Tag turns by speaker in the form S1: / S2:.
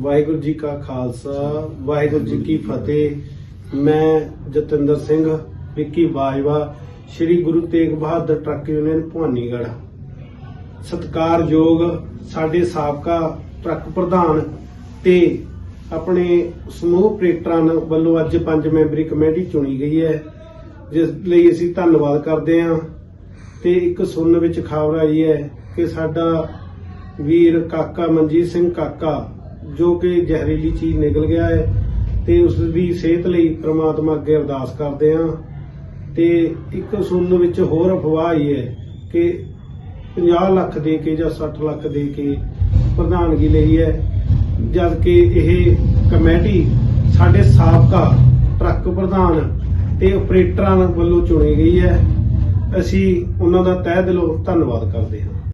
S1: ਵਾਹਿਗੁਰੂ ਜੀ ਕਾ ਖਾਲਸਾ, ਵਾਹਿਗੁਰੂ ਜੀ ਕੀ ਫਤਿਹ। ਮੈਂ ਜਤਿੰਦਰ ਸਿੰਘ, ਵਿੱਕੀ ਬਾਜਵਾ, ਸ੍ਰੀ ਗੁਰੂ ਤੇਗ ਬਹਾਦਰ ਟਰੱਕ ਯੂਨੀਅਨ ਭਵਾਨੀਗੜ੍ਹ। ਸਤਿਕਾਰਯੋਗ ਸਾਡੇ ਸਾਬਕਾ ਟਰੱਕ ਪ੍ਰਧਾਨ ਤੇ ਆਪਣੇ ਸਮੂਹ ਆਪਰੇਟਰਾਂ ਵੱਲੋਂ ਅੱਜ ਪੰਜ ਮੈਂਬਰੀ ਕਮੇਟੀ ਚੁਣੀ ਗਈ ਹੈ, ਜਿਸ ਲਈ ਅਸੀਂ ਧੰਨਵਾਦ ਕਰਦੇ ਹਾਂ। ਤੇ ਇੱਕ ਸੁਣਨ ਵਿੱਚ ਖਬਰ ਆਈ ਹੈ ਕਿ ਸਾਡਾ ਵੀਰ ਕਾਕਾ ਮਨਜੀਤ ਸਿੰਘ ਕਾਕਾ ਜੋ ਕਿ ਜ਼ਹਿਰੀਲੀ ਚੀਜ਼ ਨਿਕਲ ਗਿਆ ਹੈ ਤੇ ਉਸ ਦੀ ਸਿਹਤ ਲਈ ਪ੍ਰਮਾਤਮਾ ਅੱਗੇ ਅਰਦਾਸ ਕਰਦੇ ਹਾਂ। ਤੇ ਇੱਕ ਸੁਣਨ ਵਿੱਚ ਹੋਰ ਅਫਵਾਹ ਆਈ ਹੈ ਕਿ 50 ਲੱਖ ਦੇ ਕੇ ਜਾਂ 60 ਲੱਖ ਦੇ ਕੇ ਪ੍ਰਧਾਨਗੀ ਲਈ ਹੈ ਜਦ ਕਿ ਇਹ ਕਮੇਟੀ ਸਾਡੇ ਸਾਬਕਾ ਟਰੱਕ ਪ੍ਰਧਾਨ ਤੇ ਆਪਰੇਟਰਾਂ ਵੱਲੋਂ ਚੁਣੀ ਗਈ ਹੈ। ਅਸੀਂ ਉਹਨਾਂ ਦਾ ਤਹਿ ਦਿਲੋਂ ਧੰਨਵਾਦ ਕਰਦੇ ਹਾਂ।